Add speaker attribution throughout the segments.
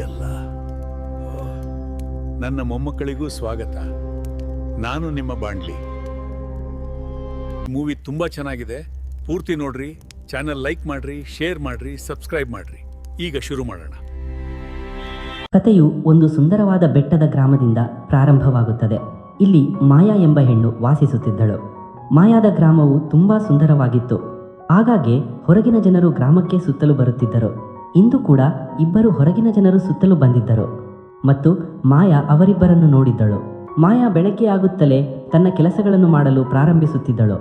Speaker 1: ಅಲ್ಲ ನನ್ನ ಮೊಮ್ಮಕ್ಕಳಿಗೂ ಸ್ವಾಗತ. ನಾನು ನಿಮ್ಮ ಬಾಂಡ್ಲಿ. ಮೂವಿ ತುಂಬಾ ಚೆನ್ನಾಗಿದೆ. ಪೂರ್ತಿ ನೋಡ್ರಿ, ಚಾನೆಲ್ ಲೈಕ್ ಮಾಡ್ರಿ, ಶೇರ್ ಮಾಡ್ರಿ, ಸಬ್ಸ್ಕ್ರೈಬ್ ಮಾಡ್ರಿ. ಈಗ ಶುರು ಮಾಡೋಣ.
Speaker 2: ಕಥೆಯು ಒಂದು ಸುಂದರವಾದ ಬೆಟ್ಟದ ಗ್ರಾಮದಿಂದ ಪ್ರಾರಂಭವಾಗುತ್ತದೆ. ಇಲ್ಲಿ ಮಾಯಾ ಎಂಬ ಹೆಣ್ಣು ವಾಸಿಸುತ್ತಿದ್ದಳು. ಮಾಯಾದ ಗ್ರಾಮವು ತುಂಬಾ ಸುಂದರವಾಗಿತ್ತು. ಆಗಾಗ್ಗೆ ಹೊರಗಿನ ಜನರು ಗ್ರಾಮಕ್ಕೆ ಸುತ್ತಲು ಬರುತ್ತಿದ್ದರು. ಇಂದು ಕೂಡ ಇಬ್ಬರು ಹೊರಗಿನ ಜನರು ಸುತ್ತಲೂ ಬಂದಿದ್ದರು ಮತ್ತು ಮಾಯಾ ಅವರಿಬ್ಬರನ್ನು ನೋಡಿದ್ದಳು. ಮಾಯಾ ಬೆಳಕೆಯಾಗುತ್ತಲೇ ತನ್ನ ಕೆಲಸಗಳನ್ನು ಮಾಡಲು ಪ್ರಾರಂಭಿಸುತ್ತಿದ್ದಳು.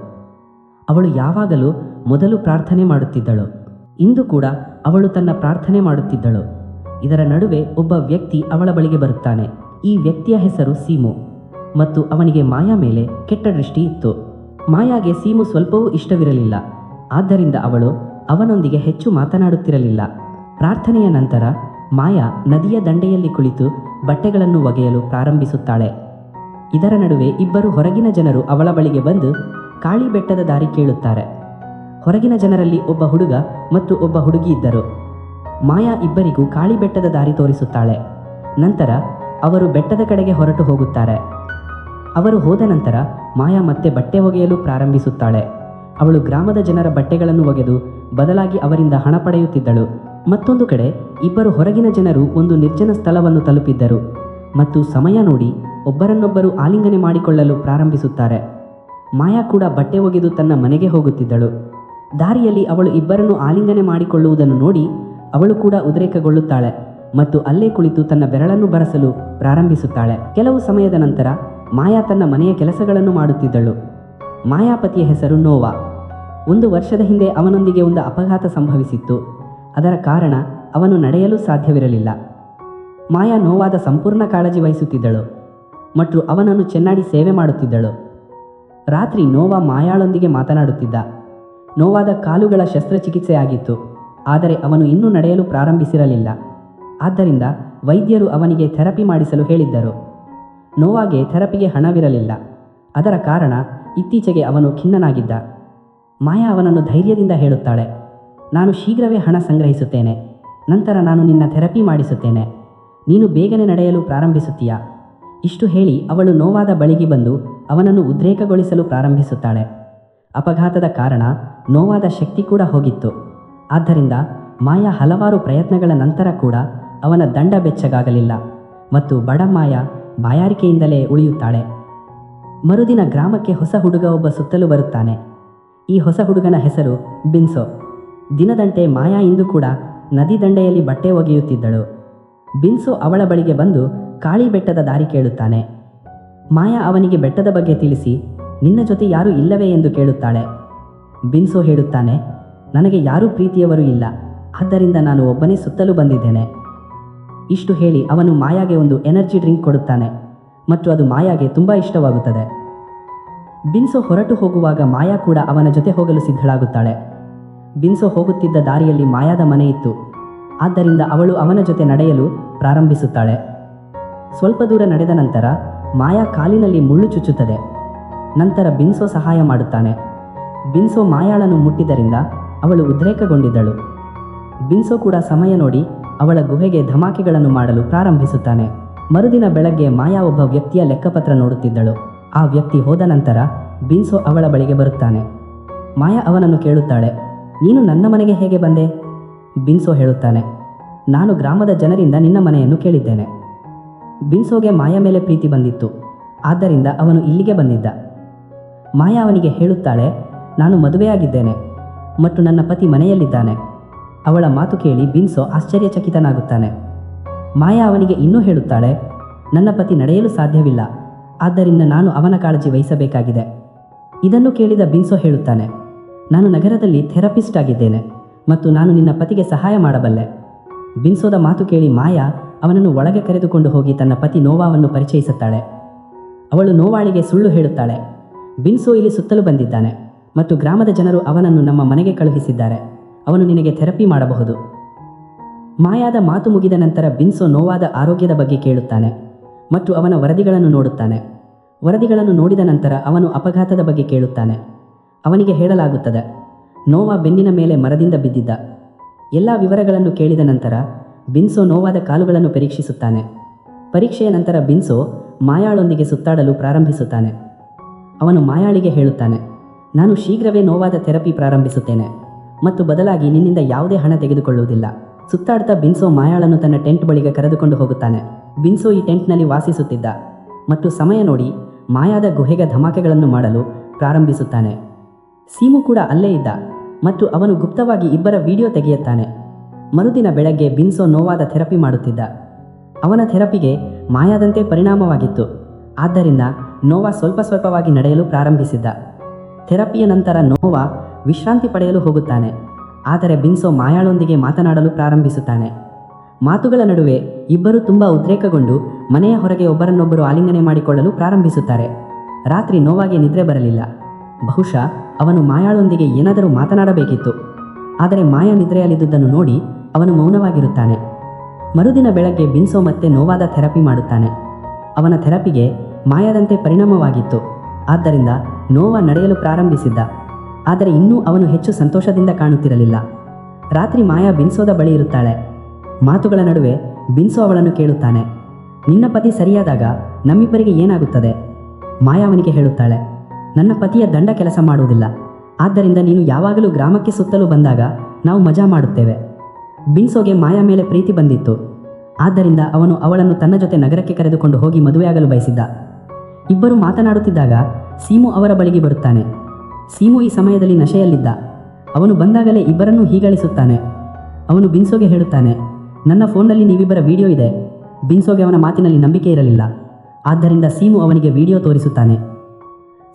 Speaker 2: ಅವಳು ಯಾವಾಗಲೂ ಮೊದಲು ಪ್ರಾರ್ಥನೆ ಮಾಡುತ್ತಿದ್ದಳು. ಇಂದು ಕೂಡ ಅವಳು ತನ್ನ ಪ್ರಾರ್ಥನೆ ಮಾಡುತ್ತಿದ್ದಳು. ಇದರ ನಡುವೆ ಒಬ್ಬ ವ್ಯಕ್ತಿ ಅವಳ ಬಳಿಗೆ ಬರುತ್ತಾನೆ. ಈ ವ್ಯಕ್ತಿಯ ಹೆಸರು ಸೀಮು ಮತ್ತು ಅವನಿಗೆ ಮಾಯಾ ಮೇಲೆ ಕೆಟ್ಟ ದೃಷ್ಟಿ ಇತ್ತು. ಮಾಯಾಗೆ ಸೀಮು ಸ್ವಲ್ಪವೂ ಇಷ್ಟವಿರಲಿಲ್ಲ. ಆದ್ದರಿಂದ ಅವಳು ಅವನೊಂದಿಗೆ ಹೆಚ್ಚು ಮಾತನಾಡುತ್ತಿರಲಿಲ್ಲ. ಪ್ರಾರ್ಥನೆಯ ನಂತರ ಮಾಯಾ ನದಿಯ ದಂಡೆಯಲ್ಲಿ ಕುಳಿತು ಬಟ್ಟೆಗಳನ್ನು ಒಗೆಯಲು ಪ್ರಾರಂಭಿಸುತ್ತಾಳೆ. ಇದರ ನಡುವೆ ಇಬ್ಬರು ಹೊರಗಿನ ಜನರು ಅವಳ ಬಳಿಗೆ ಬಂದು ಕಾಳಿ ಬೆಟ್ಟದ ದಾರಿ ಕೇಳುತ್ತಾರೆ. ಹೊರಗಿನ ಜನರಲ್ಲಿ ಒಬ್ಬ ಹುಡುಗ ಮತ್ತು ಒಬ್ಬ ಹುಡುಗಿ ಇದ್ದರು. ಮಾಯಾ ಇಬ್ಬರಿಗೂ ಕಾಳಿ ಬೆಟ್ಟದ ದಾರಿ ತೋರಿಸುತ್ತಾಳೆ. ನಂತರ ಅವರು ಬೆಟ್ಟದ ಕಡೆಗೆ ಹೊರಟು ಹೋಗುತ್ತಾರೆ. ಅವರು ಹೋದ ನಂತರ ಮಾಯಾ ಮತ್ತೆ ಬಟ್ಟೆ ಒಗೆಯಲು ಪ್ರಾರಂಭಿಸುತ್ತಾಳೆ. ಅವಳು ಗ್ರಾಮದ ಜನರ ಬಟ್ಟೆಗಳನ್ನು ಒಗೆದು ಬದಲಾಗಿ ಅವರಿಂದ ಹಣ ಪಡೆಯುತ್ತಿದ್ದಳು. ಮತ್ತೊಂದು ಕಡೆ ಇಬ್ಬರು ಹೊರಗಿನ ಜನರು ಒಂದು ನಿರ್ಜನ ಸ್ಥಳವನ್ನು ತಲುಪಿದ್ದರು ಮತ್ತು ಸಮಯ ನೋಡಿ ಒಬ್ಬರನ್ನೊಬ್ಬರು ಆಲಿಂಗನೆ ಮಾಡಿಕೊಳ್ಳಲು ಪ್ರಾರಂಭಿಸುತ್ತಾರೆ. ಮಾಯಾ ಕೂಡ ಬಟ್ಟೆ ಒಗೆದು ತನ್ನ ಮನೆಗೆ ಹೋಗುತ್ತಿದ್ದಳು. ದಾರಿಯಲ್ಲಿ ಅವಳು ಇಬ್ಬರನ್ನು ಆಲಿಂಗನೆ ಮಾಡಿಕೊಳ್ಳುವುದನ್ನು ನೋಡಿ ಅವಳು ಕೂಡ ಉದ್ರೇಕಗೊಳ್ಳುತ್ತಾಳೆ ಮತ್ತು ಅಲ್ಲೇ ಕುಳಿತು ತನ್ನ ಬೆರಳನ್ನು ಬರಸಲು ಪ್ರಾರಂಭಿಸುತ್ತಾಳೆ. ಕೆಲವು ಸಮಯದ ನಂತರ ಮಾಯಾ ತನ್ನ ಮನೆಯ ಕೆಲಸಗಳನ್ನು ಮಾಡುತ್ತಿದ್ದಳು. ಮಾಯಾಪತಿಯ ಹೆಸರು ನೋವಾ. ಒಂದು ವರ್ಷದ ಹಿಂದೆ ಅವನೊಂದಿಗೆ ಒಂದು ಅಪಘಾತ ಸಂಭವಿಸಿತ್ತು. ಅದರ ಕಾರಣ ಅವನು ನಡೆಯಲು ಸಾಧ್ಯವಿರಲಿಲ್ಲ. ಮಾಯಾ ನೋವಾದ ಸಂಪೂರ್ಣ ಕಾಳಜಿ ವಹಿಸುತ್ತಿದ್ದಳು. ಮತ್ತು ಅವನನ್ನು ಚೆನ್ನಾಗಿ ಸೇವೆ ಮಾಡುತ್ತಿದ್ದಳು. ರಾತ್ರಿ ನೋವಾ ಮಾಯಾಳೊಂದಿಗೆ ಮಾತನಾಡುತ್ತಿದ್ದ. ನೋವಾದ ಕಾಲುಗಳ ಶಸ್ತ್ರಚಿಕಿತ್ಸೆ ಆಗಿತ್ತು ಆದರೆ ಅವನು ಇನ್ನೂ ನಡೆಯಲು ಪ್ರಾರಂಭಿಸಿರಲಿಲ್ಲ. ಆದ್ದರಿಂದ ವೈದ್ಯರು ಅವನಿಗೆ ಥೆರಪಿ ಮಾಡಿಸಲು ಹೇಳಿದ್ದರು. ನೋವಾಗೆ ಥೆರಪಿಗೆ ಹಣವಿರಲಿಲ್ಲ. ಅದರ ಕಾರಣ ಇತ್ತೀಚೆಗೆ ಅವನು ಖಿನ್ನನಾಗಿದ್ದ. ಮಾಯಾ ಅವನನ್ನು ಧೈರ್ಯದಿಂದ ಹೇಳುತ್ತಾಳೆ. ನಾನು ಶೀಘ್ರವೇ ಹಣ ಸಂಗ್ರಹಿಸುತ್ತೇನೆ. ನಂತರ ನಾನು ನಿನ್ನ ಥೆರಪಿ ಮಾಡಿಸುತ್ತೇನೆ. ನೀನು ಬೇಗನೆ ನಡೆಯಲು ಪ್ರಾರಂಭಿಸುತ್ತೀಯಾ? ಇಷ್ಟು ಹೇಳಿ ಅವಳು ನೋವಾದ ಬಳಿಗೆ ಬಂದು ಅವನನ್ನು ಉದ್ರೇಕಗೊಳಿಸಲು ಪ್ರಾರಂಭಿಸುತ್ತಾಳೆ. ಅಪಘಾತದ ಕಾರಣ ನೋವಾದ ಶಕ್ತಿ ಕೂಡ ಹೋಗಿತ್ತು. ಆದ್ದರಿಂದ ಮಾಯಾ ಹಲವಾರು ಪ್ರಯತ್ನಗಳ ನಂತರ ಕೂಡ ಅವನ ದಂಡ ಬೆಚ್ಚಗಾಗಲಿಲ್ಲ ಮತ್ತು ಬಡ ಮಾಯಾ ಬಾಯಾರಿಕೆಯಿಂದಲೇ ಉಳಿಯುತ್ತಾಳೆ. ಮರುದಿನ ಗ್ರಾಮಕ್ಕೆ ಹೊಸ ಹುಡುಗ ಒಬ್ಬ ಸುತ್ತಲೂ ಬರುತ್ತಾನೆ. ಈ ಹೊಸ ಹುಡುಗನ ಹೆಸರು ಬಿನ್ಸೋ. ದಿನದಂತೆ ಮಾಯಾ ಇಂದು ಕೂಡ ನದಿ ದಂಡೆಯಲ್ಲಿ ಬಟ್ಟೆ ಒಗೆಯುತ್ತಿದ್ದಳು. ಬಿನ್ಸು ಅವಳ ಬಳಿಗೆ ಬಂದು ಕಾಳಿ ಬೆಟ್ಟದ ದಾರಿ ಕೇಳುತ್ತಾನೆ. ಮಾಯಾ ಅವನಿಗೆ ಬೆಟ್ಟದ ಬಗ್ಗೆ ತಿಳಿಸಿ, ನಿನ್ನ ಜೊತೆ ಯಾರೂ ಇಲ್ಲವೇ ಎಂದು ಕೇಳುತ್ತಾಳೆ. ಬಿನ್ಸು ಹೇಳುತ್ತಾನೆ, ನನಗೆ ಯಾರೂ ಪ್ರೀತಿಯವರು ಇಲ್ಲ, ಆದ್ದರಿಂದ ನಾನು ಒಬ್ಬನೇ ಸುತ್ತಲೂ ಬಂದಿದ್ದೇನೆ. ಇಷ್ಟು ಹೇಳಿ ಅವನು ಮಾಯಾಗೆ ಒಂದು ಎನರ್ಜಿ ಡ್ರಿಂಕ್ ಕೊಡುತ್ತಾನೆ, ಮತ್ತು ಅದು ಮಾಯಾಗೆ ತುಂಬ ಇಷ್ಟವಾಗುತ್ತದೆ. ಬಿನ್ಸು ಹೊರಟು ಹೋಗುವಾಗ ಮಾಯಾ ಕೂಡ ಅವನ ಜೊತೆ ಹೋಗಲು ಸಿದ್ಧಳಾಗುತ್ತಾಳೆ. ಬಿನ್ಸೋ ಹೋಗುತ್ತಿದ್ದ ದಾರಿಯಲ್ಲಿ ಮಾಯಾದ ಮನೆ ಇತ್ತು. ಆದ್ದರಿಂದ ಅವಳು ಅವನ ಜೊತೆ ನಡೆಯಲು ಪ್ರಾರಂಭಿಸುತ್ತಾಳೆ. ಸ್ವಲ್ಪ ದೂರ ನಡೆದ ನಂತರ ಮಾಯಾ ಕಾಲಿನಲ್ಲಿ ಮುಳ್ಳು ಚುಚ್ಚುತ್ತದೆ. ನಂತರ ಬಿನ್ಸೋ ಸಹಾಯ ಮಾಡುತ್ತಾನೆ. ಬಿನ್ಸೋ ಮಾಯಾಳನ್ನು ಮುಟ್ಟಿದ್ದರಿಂದ ಅವಳು ಉದ್ರೇಕಗೊಂಡಿದ್ದಳು. ಬಿನ್ಸೋ ಕೂಡ ಸಮಯ ನೋಡಿ ಅವಳ ಗುಹೆಗೆ ಧಮಾಕೆಗಳನ್ನು ಮಾಡಲು ಪ್ರಾರಂಭಿಸುತ್ತಾನೆ. ಮರುದಿನ ಬೆಳಗ್ಗೆ ಮಾಯಾ ಒಬ್ಬ ವ್ಯಕ್ತಿಯ ಲೆಕ್ಕಪತ್ರ ನೋಡುತ್ತಿದ್ದಳು. ಆ ವ್ಯಕ್ತಿ ಹೋದ ನಂತರ ಬಿನ್ಸೋ ಅವಳ ಬಳಿಗೆ ಬರುತ್ತಾನೆ. ಮಾಯಾ ಅವನನ್ನು ಕೇಳುತ್ತಾಳೆ. ನೀನು ನನ್ನ ಮನೆಗೆ ಹೇಗೆ ಬಂದೆ? ಬಿನ್ಸೋ ಹೇಳುತ್ತಾನೆ. ನಾನು ಗ್ರಾಮದ ಜನರಿಂದ ನಿನ್ನ ಮನೆಯನ್ನು ಕೇಳಿದ್ದೇನೆ. ಬಿನ್ಸೋಗೆ ಮಾಯಾ ಮೇಲೆ ಪ್ರೀತಿ ಬಂದಿತ್ತು. ಆದ್ದರಿಂದ ಅವನು ಇಲ್ಲಿಗೆ ಬಂದಿದ್ದ. ಮಾಯಾ ಅವನಿಗೆ ಹೇಳುತ್ತಾಳೆ, ನಾನು ಮದುವೆಯಾಗಿದ್ದೇನೆ, ಮತ್ತು ನನ್ನ ಪತಿ ಮನೆಯಲ್ಲಿದ್ದಾನೆ. ಅವಳ ಮಾತು ಕೇಳಿ ಬಿನ್ಸೋ ಆಶ್ಚರ್ಯಚಕಿತನಾಗುತ್ತಾನೆ. ಮಾಯಾ ಅವನಿಗೆ ಇನ್ನೂ ಹೇಳುತ್ತಾಳೆ, ನನ್ನ ಪತಿ ನಡೆಯಲು ಸಾಧ್ಯವಿಲ್ಲ, ಆದ್ದರಿಂದ ನಾನು ಅವನ ಕಾಳಜಿ ವಹಿಸಬೇಕಾಗಿದೆ. ಇದನ್ನು ಕೇಳಿದ ಬಿನ್ಸೋ ಹೇಳುತ್ತಾನೆ ನಾನು ನಗರದಲ್ಲಿ ಥೆರಪಿಸ್ಟ್ ಆಗಿದ್ದೇನೆ ಮತ್ತು ನಾನು ನಿನ್ನ ಪತಿಗೆ ಸಹಾಯ ಮಾಡಬಲ್ಲೆ. ಬಿನ್ಸೋದ ಮಾತು ಕೇಳಿ ಮಾಯಾ ಅವನನ್ನು ಒಳಗೆ ಕರೆದುಕೊಂಡು ಹೋಗಿ ತನ್ನ ಪತಿ ನೋವಾವನ್ನು ಪರಿಚಯಿಸುತ್ತಾಳೆ. ಅವಳು ನೋವಾಳಿಗೆ ಸುಳ್ಳು ಹೇಳುತ್ತಾಳೆ. ಬಿನ್ಸೋ ಇಲ್ಲಿ ಸುತ್ತಲೂ ಬಂದಿದ್ದಾನೆ ಮತ್ತು ಗ್ರಾಮದ ಜನರು ಅವನನ್ನು ನಮ್ಮ ಮನೆಗೆ ಕಳುಹಿಸಿದ್ದಾರೆ. ಅವನು ನಿನಗೆ ಥೆರಪಿ ಮಾಡಬಹುದು. ಮಾಯಾದ ಮಾತು ಮುಗಿದ ನಂತರ ಬಿನ್ಸೋ ನೋವಾದ ಆರೋಗ್ಯದ ಬಗ್ಗೆ ಕೇಳುತ್ತಾನೆ ಮತ್ತು ಅವನ ವರದಿಗಳನ್ನು ನೋಡುತ್ತಾನೆ. ವರದಿಗಳನ್ನು ನೋಡಿದ ನಂತರ ಅವನು ಅಪಘಾತದ ಬಗ್ಗೆ ಕೇಳುತ್ತಾನೆ. ಅವನಿಗೆ ಹೇಳಲಾಗುತ್ತದೆ, ನೋವಾ ಬೆನ್ನಿನ ಮೇಲೆ ಮರದಿಂದ ಬಿದ್ದಿದ್ದ. ಎಲ್ಲ ವಿವರಗಳನ್ನು ಕೇಳಿದ ನಂತರ ಬಿನ್ಸೋ ನೋವಾದ ಕಾಲುಗಳನ್ನು ಪರೀಕ್ಷಿಸುತ್ತಾನೆ. ಪರೀಕ್ಷೆಯ ನಂತರ ಬಿನ್ಸೋ ಮಾಯಾಳೊಂದಿಗೆ ಸುತ್ತಾಡಲು ಪ್ರಾರಂಭಿಸುತ್ತಾನೆ. ಅವನು ಮಾಯಾಳಿಗೆ ಹೇಳುತ್ತಾನೆ, ನಾನು ಶೀಘ್ರವೇ ನೋವಾದ ಥೆರಪಿ ಪ್ರಾರಂಭಿಸುತ್ತೇನೆ ಮತ್ತು ಬದಲಾಗಿ ನಿನ್ನಿಂದ ಯಾವುದೇ ಹಣ ತೆಗೆದುಕೊಳ್ಳುವುದಿಲ್ಲ. ಸುತ್ತಾಡ್ತಾ ಬಿನ್ಸೋ ಮಾಯಾಳನ್ನು ತನ್ನ ಟೆಂಟ್ ಬಳಿಗೆ ಕರೆದುಕೊಂಡು ಹೋಗುತ್ತಾನೆ. ಬಿನ್ಸೋ ಈ ಟೆಂಟ್ನಲ್ಲಿ ವಾಸಿಸುತ್ತಿದ್ದ ಮತ್ತು ಸಮಯ ನೋಡಿ ಮಾಯಾದ ಗುಹೆಗೆ ಧಮಾಕೆಗಳನ್ನು ಮಾಡಲು ಪ್ರಾರಂಭಿಸುತ್ತಾನೆ. ಸೀಮು ಕೂಡ ಅಲ್ಲೇ ಇದ್ದ ಮತ್ತು ಅವನು ಗುಪ್ತವಾಗಿ ಇಬ್ಬರ ವಿಡಿಯೋ ತೆಗೆಯುತ್ತಾನೆ. ಮರುದಿನ ಬೆಳಗ್ಗೆ ಬಿನ್ಸೋ ನೋವಾದ ಥೆರಪಿ ಮಾಡುತ್ತಿದ್ದ. ಅವನ ಥೆರಪಿಗೆ ಮಾಯಾದಂತೆ ಪರಿಣಾಮವಾಗಿತ್ತು. ಆದ್ದರಿಂದ ನೋವಾ ಸ್ವಲ್ಪ ಸ್ವಲ್ಪವಾಗಿ ನಡೆಯಲು ಪ್ರಾರಂಭಿಸಿದ್ದ. ಥೆರಪಿಯ ನಂತರ ನೋವಾ ವಿಶ್ರಾಂತಿ ಪಡೆಯಲು ಹೋಗುತ್ತಾನೆ. ಆದರೆ ಬಿನ್ಸೋ ಮಾಯಾಳೊಂದಿಗೆ ಮಾತನಾಡಲು ಪ್ರಾರಂಭಿಸುತ್ತಾನೆ. ಮಾತುಗಳ ನಡುವೆ ಇಬ್ಬರು ತುಂಬ ಉದ್ರೇಕಗೊಂಡು ಮನೆಯ ಹೊರಗೆ ಒಬ್ಬರನ್ನೊಬ್ಬರು ಆಲಿಂಗನೆ ಮಾಡಿಕೊಳ್ಳಲು ಪ್ರಾರಂಭಿಸುತ್ತಾರೆ. ರಾತ್ರಿ ನೋವಾಗೆ ನಿದ್ರೆ ಬರಲಿಲ್ಲ. ಬಹುಶಃ ಅವನು ಮಾಯಾಳೊಂದಿಗೆ ಏನಾದರೂ ಮಾತನಾಡಬೇಕಿತ್ತು. ಆದರೆ ಮಾಯಾ ನಿದ್ರೆಯಲ್ಲಿದ್ದುದನ್ನು ನೋಡಿ ಅವನು ಮೌನವಾಗಿರುತ್ತಾನೆ. ಮರುದಿನ ಬೆಳಗ್ಗೆ ಬಿನ್ಸೋ ಮತ್ತೆ ನೋವಾದ ಥೆರಪಿ ಮಾಡುತ್ತಾನೆ. ಅವನ ಥೆರಪಿಗೆ ಮಾಯಾದಂತೆ ಪರಿಣಾಮವಾಗಿತ್ತು. ಆದ್ದರಿಂದ ನೋವಾ ನಡೆಯಲು ಪ್ರಾರಂಭಿಸಿದ್ದ. ಆದರೆ ಇನ್ನೂ ಅವನು ಹೆಚ್ಚು ಸಂತೋಷದಿಂದ ಕಾಣುತ್ತಿರಲಿಲ್ಲ. ರಾತ್ರಿ ಮಾಯಾ ಬಿನ್ಸೋದ ಬಳಿ ಇರುತ್ತಾಳೆ. ಮಾತುಗಳ ನಡುವೆ ಬಿನ್ಸೋ ಅವಳನ್ನು ಕೇಳುತ್ತಾನೆ. ನಿನ್ನ ಪತಿ ಸರಿಯಾದಾಗ ನಮ್ಮಿಬ್ಬರಿಗೆ ಏನಾಗುತ್ತದೆ? ಮಾಯಾ ಅವನಿಗೆ ಹೇಳುತ್ತಾಳೆ. ನನ್ನ ಪತಿಯ ದಂಡ ಕೆಲಸ ಮಾಡುವುದಿಲ್ಲ. ಆದ್ದರಿಂದ ನೀನು ಯಾವಾಗಲೂ ಗ್ರಾಮಕ್ಕೆ ಸುತ್ತಲೂ ಬಂದಾಗ ನಾವು ಮಜಾ ಮಾಡುತ್ತೇವೆ. ಬಿನ್ಸೋಗೆ ಮಾಯಾ ಮೇಲೆ ಪ್ರೀತಿ ಬಂದಿತ್ತು. ಆದ್ದರಿಂದ ಅವನು ಅವಳನ್ನು ತನ್ನ ಜೊತೆ ನಗರಕ್ಕೆ ಕರೆದುಕೊಂಡು ಹೋಗಿ ಮದುವೆಯಾಗಲು ಬಯಸಿದ್ದ. ಇಬ್ಬರು ಮಾತನಾಡುತ್ತಿದ್ದಾಗ ಸೀಮು ಅವರ ಬಳಿಗೆ ಬರುತ್ತಾನೆ. ಸೀಮು ಈ ಸಮಯದಲ್ಲಿ ನಶೆಯಲ್ಲಿದ್ದ. ಅವನು ಬಂದಾಗಲೇ ಇಬ್ಬರನ್ನೂ ಹೀಗಳಿಸುತ್ತಾನೆ. ಅವನು ಬಿನ್ಸೋಗೆ ಹೇಳುತ್ತಾನೆ, ನನ್ನ ಫೋನ್ನಲ್ಲಿ ನೀವಿಬ್ಬರ ವಿಡಿಯೋ ಇದೆ. ಬಿನ್ಸೋಗೆ ಅವನ ಮಾತಿನಲ್ಲಿ ನಂಬಿಕೆ ಇರಲಿಲ್ಲ. ಆದ್ದರಿಂದ ಸೀಮು ಅವನಿಗೆ ವಿಡಿಯೋ ತೋರಿಸುತ್ತಾನೆ.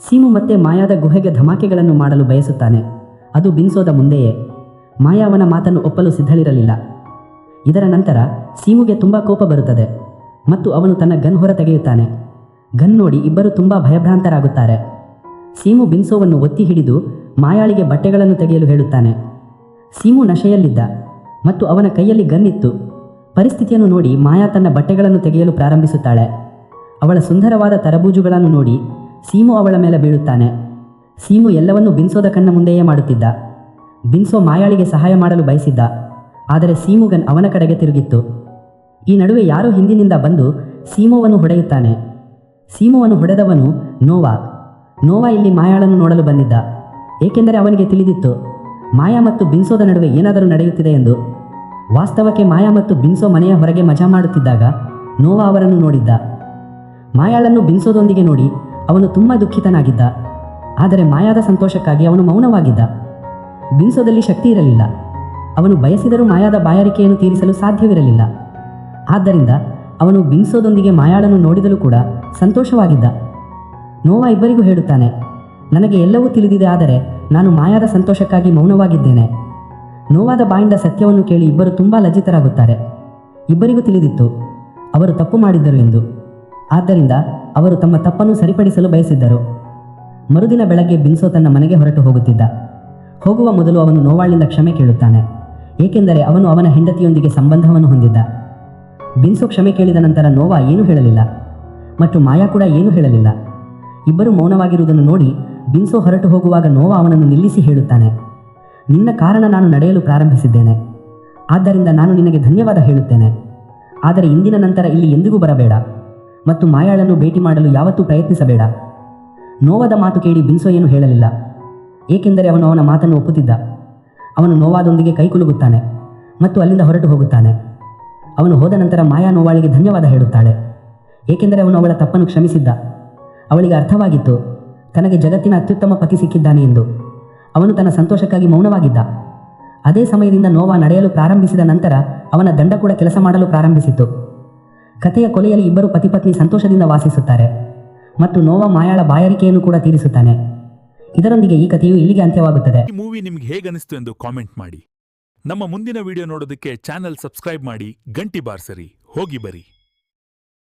Speaker 2: ಸೀಮು ಮತ್ತೆ ಮಾಯಾದ ಗುಹೆಗೆ ಧಮಾಕೆಗಳನ್ನು ಮಾಡಲು ಬಯಸುತ್ತಾನೆ. ಅದು ಬಿನ್ಸೋದ ಮುಂದೆಯೇ. ಮಾಯಾ ಅವನ ಮಾತನ್ನು ಒಪ್ಪಲು ಸಿದ್ಧಳಿರಲಿಲ್ಲ. ಇದರ ನಂತರ ಸೀಮುಗೆ ತುಂಬ ಕೋಪ ಬರುತ್ತದೆ. ಮತ್ತು ಅವನು ತನ್ನ ಗನ್ ಹೊರ ತೆಗೆಯುತ್ತಾನೆ. ಗನ್ ನೋಡಿ ಇಬ್ಬರು ತುಂಬ ಭಯಭ್ರಾಂತರಾಗುತ್ತಾರೆ. ಸೀಮು ಬಿನ್ಸೋವನ್ನು ಒತ್ತಿ ಹಿಡಿದು ಮಾಯಾಳಿಗೆ ಬಟ್ಟೆಗಳನ್ನು ತೆಗೆಯಲು ಹೇಳುತ್ತಾನೆ. ಸೀಮು ನಶೆಯಲ್ಲಿದ್ದ ಮತ್ತು ಅವನ ಕೈಯಲ್ಲಿ ಗನ್ ಇತ್ತು. ಪರಿಸ್ಥಿತಿಯನ್ನು ನೋಡಿ ಮಾಯಾ ತನ್ನ ಬಟ್ಟೆಗಳನ್ನು ತೆಗೆಯಲು ಪ್ರಾರಂಭಿಸುತ್ತಾಳೆ. ಅವಳ ಸುಂದರವಾದ ತರಬೂಜುಗಳನ್ನು ನೋಡಿ ಸೀಮು ಅವಳ ಮೇಲೆ ಬೀಳುತ್ತಾನೆ. ಸೀಮು ಎಲ್ಲವನ್ನೂ ಬಿನ್ಸೋದ ಕಣ್ಣ ಮುಂದೆಯೇ ಮಾಡುತ್ತಿದ್ದ. ಬಿನ್ಸೋ ಮಾಯಾಳಿಗೆ ಸಹಾಯ ಮಾಡಲು ಬಯಸಿದ್ದ. ಆದರೆ ಸೀಮುಗನ್ ಅವನ ಕಡೆಗೆ ತಿರುಗಿತ್ತು. ಈ ನಡುವೆ ಯಾರೋ ಹಿಂದಿನಿಂದ ಬಂದು ಸೀಮೋವನ್ನು ಹೊಡೆಯುತ್ತಾನೆ. ಸೀಮೋವನ್ನು ಹೊಡೆದವನು ನೋವಾ. ನೋವಾ ಇಲ್ಲಿ ಮಾಯಾಳನ್ನು ನೋಡಲು ಬಂದಿದ್ದ. ಏಕೆಂದರೆ ಅವನಿಗೆ ತಿಳಿದಿತ್ತು, ಮಾಯಾ ಮತ್ತು ಬಿನ್ಸೋದ ನಡುವೆ ಏನಾದರೂ ನಡೆಯುತ್ತಿದೆ ಎಂದು. ವಾಸ್ತವಕ್ಕೆ ಮಾಯಾ ಮತ್ತು ಬಿನ್ಸೋ ಮನೆಯ ಹೊರಗೆ ಮಜಾ ಮಾಡುತ್ತಿದ್ದಾಗ ನೋವಾ ಅವರನ್ನು ನೋಡಿದ್ದ. ಮಾಯಾಳನ್ನು ಬಿನ್ಸೋದೊಂದಿಗೆ ನೋಡಿ ಅವನು ತುಂಬ ದುಃಖಿತನಾಗಿದ್ದ. ಆದರೆ ಮಾಯಾದ ಸಂತೋಷಕ್ಕಾಗಿ ಅವನು ಮೌನವಾಗಿದ್ದ. ಬಿಂಸೋದಲ್ಲಿ ಶಕ್ತಿ ಇರಲಿಲ್ಲ. ಅವನು ಬಯಸಿದರೂ ಮಾಯಾದ ಬಾಯಾರಿಕೆಯನ್ನು ತೀರಿಸಲು ಸಾಧ್ಯವಿರಲಿಲ್ಲ. ಆದ್ದರಿಂದ ಅವನು ಬಿಂಸೋದೊಂದಿಗೆ ಮಾಯಾಳನ್ನು ನೋಡಿದರೂ ಕೂಡ ಸಂತೋಷವಾಗಿದ್ದ. ನೋವಾ ಇಬ್ಬರಿಗೂ ಹೇಳುತ್ತಾನೆ, ನನಗೆ ಎಲ್ಲವೂ ತಿಳಿದಿದೆ, ಆದರೆ ನಾನು ಮಾಯಾದ ಸಂತೋಷಕ್ಕಾಗಿ ಮೌನವಾಗಿದ್ದೇನೆ. ನೋವಾದ ಬಾಯಿಂದ ಸತ್ಯವನ್ನು ಕೇಳಿ ಇಬ್ಬರು ತುಂಬ ಲಜ್ಜಿತರಾಗುತ್ತಾರೆ. ಇಬ್ಬರಿಗೂ ತಿಳಿದಿತ್ತು, ಅವರು ತಪ್ಪು ಮಾಡಿದ್ದರು ಎಂದು. ಆದ್ದರಿಂದ ಅವರು ತಮ್ಮ ತಪ್ಪನ್ನು ಸರಿಪಡಿಸಲು ಬಯಸಿದ್ದರು. ಮರುದಿನ ಬೆಳಗ್ಗೆ ಬಿನ್ಸೋ ತನ್ನ ಮನೆಗೆ ಹೊರಟು ಹೋಗುತ್ತಿದ್ದ. ಹೋಗುವ ಮೊದಲು ಅವನು ನೋವಾಳಿಂದ ಕ್ಷಮೆ ಕೇಳುತ್ತಾನೆ. ಏಕೆಂದರೆ ಅವನು ಅವನ ಹೆಂಡತಿಯೊಂದಿಗೆ ಸಂಬಂಧವನ್ನು ಹೊಂದಿದ್ದ. ಬಿನ್ಸೋ ಕ್ಷಮೆ ಕೇಳಿದ ನಂತರ ನೋವಾ ಏನೂ ಹೇಳಲಿಲ್ಲ. ಮತ್ತು ಮಾಯಾ ಕೂಡ ಏನೂ ಹೇಳಲಿಲ್ಲ. ಇಬ್ಬರು ಮೌನವಾಗಿರುವುದನ್ನು ನೋಡಿ ಬಿನ್ಸೋ ಹೊರಟು ಹೋಗುವಾಗ ನೋವಾ ಅವನನ್ನು ನಿಲ್ಲಿಸಿ ಹೇಳುತ್ತಾನೆ. ನಿನ್ನ ಕಾರಣ ನಾನು ನಡೆಯಲು ಪ್ರಾರಂಭಿಸಿದ್ದೇನೆ. ಆದ್ದರಿಂದ ನಾನು ನಿನಗೆ ಧನ್ಯವಾದ ಹೇಳುತ್ತೇನೆ. ಆದರೆ ಇಂದಿನ ನಂತರ ಇಲ್ಲಿ ಎಂದಿಗೂ ಬರಬೇಡ. ಮತ್ತು ಮಾಯಾಳನ್ನು ಭೇಟಿ ಮಾಡಲು ಯಾವತ್ತೂ ಪ್ರಯತ್ನಿಸಬೇಡ. ನೋವಾದ ಮಾತು ಕೇಳಿ ಬಿನ್ಸೋ ಹೇಳಲಿಲ್ಲ. ಏಕೆಂದರೆ ಅವನು ಅವನ ಮಾತನ್ನು ಒಪ್ಪುತ್ತಿದ್ದ. ಅವನು ನೋವಾದೊಂದಿಗೆ ಕೈಕುಲುಗುತ್ತಾನೆ ಮತ್ತು ಅಲ್ಲಿಂದ ಹೊರಟು ಹೋಗುತ್ತಾನೆ. ಅವನು ಹೋದ ನಂತರ ಮಾಯಾ ನೋವಾಳಿಗೆ ಧನ್ಯವಾದ ಹೇಳುತ್ತಾಳೆ. ಏಕೆಂದರೆ ಅವನು ಅವಳ ತಪ್ಪನ್ನು ಕ್ಷಮಿಸಿದ್ದ. ಅವಳಿಗೆ ಅರ್ಥವಾಗಿತ್ತು, ತನಗೆ ಜಗತ್ತಿನ ಅತ್ಯುತ್ತಮ ಪತಿ ಸಿಕ್ಕಿದ್ದಾನೆ ಎಂದು. ಅವನು ತನ್ನ ಸಂತೋಷಕ್ಕಾಗಿ ಮೌನವಾಗಿದ್ದ. ಅದೇ ಸಮಯದಿಂದ ನೋವಾ ನಡೆಯಲು ಪ್ರಾರಂಭಿಸಿದ ನಂತರ ಅವನ ದಂಡ ಕೂಡ ಕೆಲಸ ಮಾಡಲು ಪ್ರಾರಂಭಿಸಿತು ಕಥೆಯ ಕೊಲೆಯಲ್ಲಿ ಇಬ್ಬರು ಪತಿಪತ್ನಿ ಸಂತೋಷದಿಂದ ವಾಸಿಸುತ್ತಾರೆ ಮತ್ತು ನೋವಾ ಮಾಯಾಳ ಬಾಯಾರಿಕೆಯನ್ನು ಕೂಡ ತೀರಿಸುತ್ತಾನೆ. ಇದರೊಂದಿಗೆ ಈ ಕಥೆಯು ಇಲ್ಲಿಗೆ ಅಂತ್ಯವಾಗುತ್ತದೆ.
Speaker 1: ಈ ಮೂವಿ ನಿಮ್ಗೆ ಹೇಗನಿಸ್ತು ಎಂದು ಕಾಮೆಂಟ್ ಮಾಡಿ. ನಮ್ಮ ಮುಂದಿನ ವಿಡಿಯೋ ನೋಡೋದಕ್ಕೆ ಚಾನೆಲ್ ಸಬ್ಸ್ಕ್ರೈಬ್ ಮಾಡಿ, ಗಂಟಿ ಬಾರ್ಸರಿ, ಹೋಗಿ ಬರಿ.